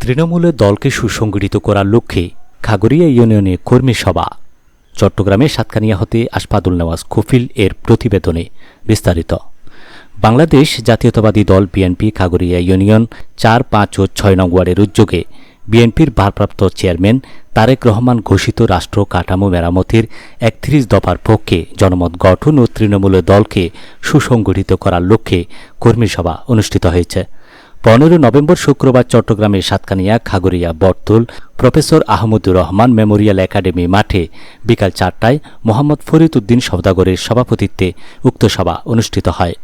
তৃণমূলের দলকে সুসংগঠিত করার লক্ষ্যে খাগড়িয়া ইউনিয়নে কর্মী সভা। চট্টগ্রামে সাতকানিয়া হতে আসফাদুল নওয়াজ কফিল এর প্রতিবেদনে বিস্তারিত। বাংলাদেশ জাতীয়তাবাদী দল বিএনপি খাগড়িয়া ইউনিয়ন চার, পাঁচ ও ছয় নং ওয়ার্ডের উদ্যোগে বিএনপির ভারপ্রাপ্ত চেয়ারম্যান তারেক রহমান ঘোষিত রাষ্ট্র কাঠামো মেরামতির একত্রিশ দফার পক্ষে জনমত গঠন ও তৃণমূলের দলকে সুসংগঠিত করার লক্ষ্যে কর্মী সভা অনুষ্ঠিত হয়েছে। পনেরো নভেম্বর শুক্রবার চট্টগ্রামের Satkania, Khagaria, Battul, professor Ahmadur Rahman memorial academy মাঠে বিকাল চারটায় মোহাম্মদ ফরিদ উদ্দিন সওদাগরের সভাপতিত্বে উক্ত সভা অনুষ্ঠিত হয়।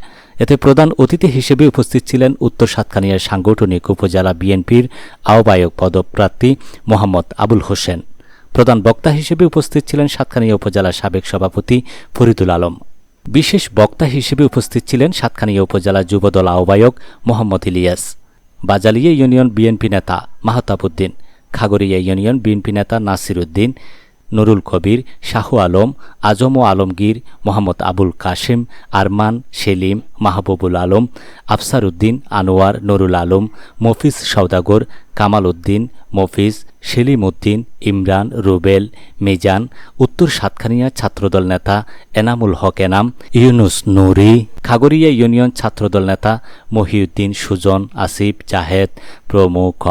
এতে প্রধান অতিথি হিসেবে উপস্থিত ছিলেন উত্তর সাতকানিয়ার সাংগঠনিক উপজেলা বিএনপির আহ্বায়ক পদপ্রার্থী মোহাম্মদ আবুল হোসেন। প্রধান বক্তা হিসেবে উপস্থিত ছিলেন সাতকানিয়া উপজেলার সাবেক সভাপতি ফরিদুল আলম। বিশেষ বক্তা হিসেবে উপস্থিত ছিলেন সাতকানিয়া উপজেলা যুবদল আহ্বায়ক মোহাম্মদ ইলিয়াস। বাজালিয়া ইউনিয়ন বিএনপি নেতা মাহতাবুদ্দিন। খাগড়িয়া ইউনিয়ন বিএনপি নেতা নাসির উদ্দিন নুরুল কবির, শাহু আলম, আজম ও আলমগীর, মোহাম্মদ আবুল কাশেম, আরমান, সেলিম, মাহবুবুল আলম আফসার উদ্দিন আনোয়ার, নুরুল আলম, মফিজ সওদাগর কামাল উদ্দিন মফিজ সেলিম উদ্দিন ইমরান, রুবেল, মিজান, উত্তর সাতখানিয়া ছাত্রদল নেতা এনামুল হক এনাম, ইউনুস নুরি, খাগড়িয়া ইউনিয়ন ছাত্রদল নেতা মহিউদ্দিন সুজন, আসিফ জাহেদ প্রমুখ।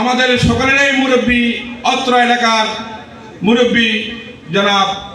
আমাদের সকলেরই মুরব্বী, অত্র এলাকার মুরব্বী জনাব